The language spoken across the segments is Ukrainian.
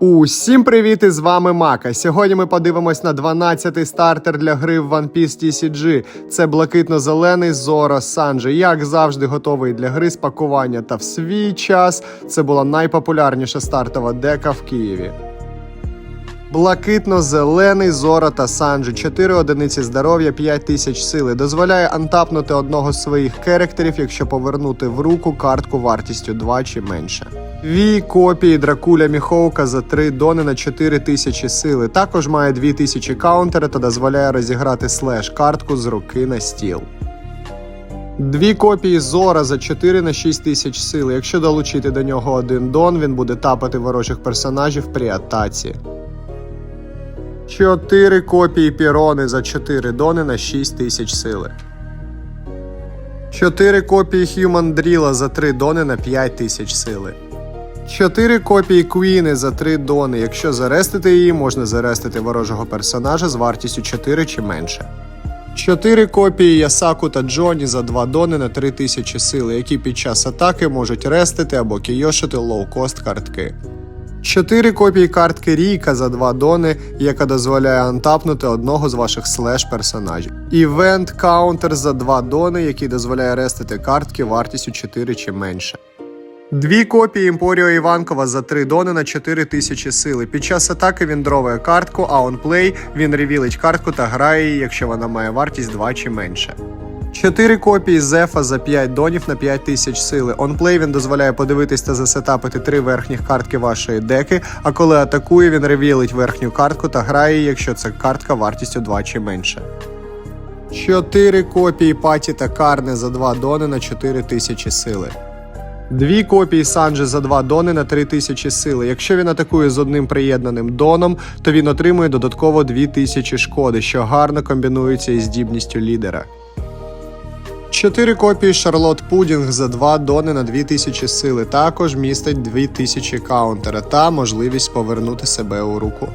Усім привіт! І з вами Мака. Сьогодні ми подивимось на 12-й стартер для гри в One Piece TCG. Це блакитно-зелений Зора Санджі. Як завжди, готовий для гри з пакування. Та в свій час це була найпопулярніша стартова дека в Києві. Блакитно-зелений Зора та Санджі, 4 одиниці здоров'я, 5 тисяч сили. Дозволяє антапнути одного з своїх керектерів, якщо повернути в руку картку вартістю 2 чи менше. Дві копії Дракуля Міхоука за 3 дони на 4 тисячі сили. Також має 2 тисячі каунтери та дозволяє розіграти слеш картку з руки на стіл. Дві копії Зора за 4 на 6 тисяч сили. Якщо долучити до нього один дон, він буде тапати ворожих персонажів при атаці. 4 копії пірони за 4 дони на 6 тисяч сили. 4 копії Human Drill за 3 дони на 5 тисяч сили. 4 копії Квіни за 3 дони. Якщо зарестити її, можна зарестити ворожого персонажа з вартістю 4 чи менше. 4 копії Ясаку та Джоні за 2 дони на 3 тисячі сили, які під час атаки можуть рестити або кійошити лоукост картки. 4 копії картки Ріка за 2 дони, яка дозволяє антапнути одного з ваших слеш персонажів. Івент Каунтер за 2 дони, який дозволяє рестити картки вартістю 4 чи менше. Дві копії Імпоріо Іванкова за 3 дони на 4 тисячі сили. Під час атаки він дроває картку, а он плей він ревілить картку та грає її, якщо вона має вартість 2 чи менше. 4 копії Зефа за 5 донів на 5 тисяч сили. Онплей він дозволяє подивитись та засетапити три верхніх картки вашої деки, а коли атакує, він ревілить верхню картку та грає якщо це картка вартістю 2 чи менше. 4 копії Паті та Карне за 2 дони на 4 тисячі сили. Дві копії Санджи за 2 дони на 3 тисячі сили. Якщо він атакує з одним приєднаним доном, то він отримує додатково 2 тисячі шкоди, що гарно комбінується із здібністю лідера. 4 копії Шарлот Пудінг за 2 дони на 2000 сили. Також містить 2000 каунтера та можливість повернути себе у руку.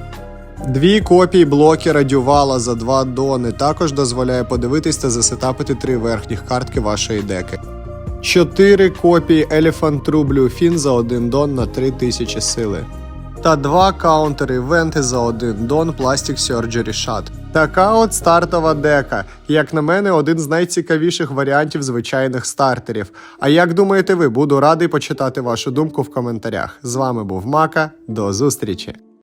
Дві копії блокера Дювала за 2 дони також дозволяє подивитись та засетапити три верхніх картки вашої деки. 4 копії Elephant True Blue за 1 дон на 3000 сили. Та два каунтери івенти за один дон Plastic Surgery Shot. Така от стартова дека. Як на мене, один з найцікавіших варіантів звичайних стартерів. А як думаєте ви, буду радий почитати вашу думку в коментарях. З вами був Мака. До зустрічі!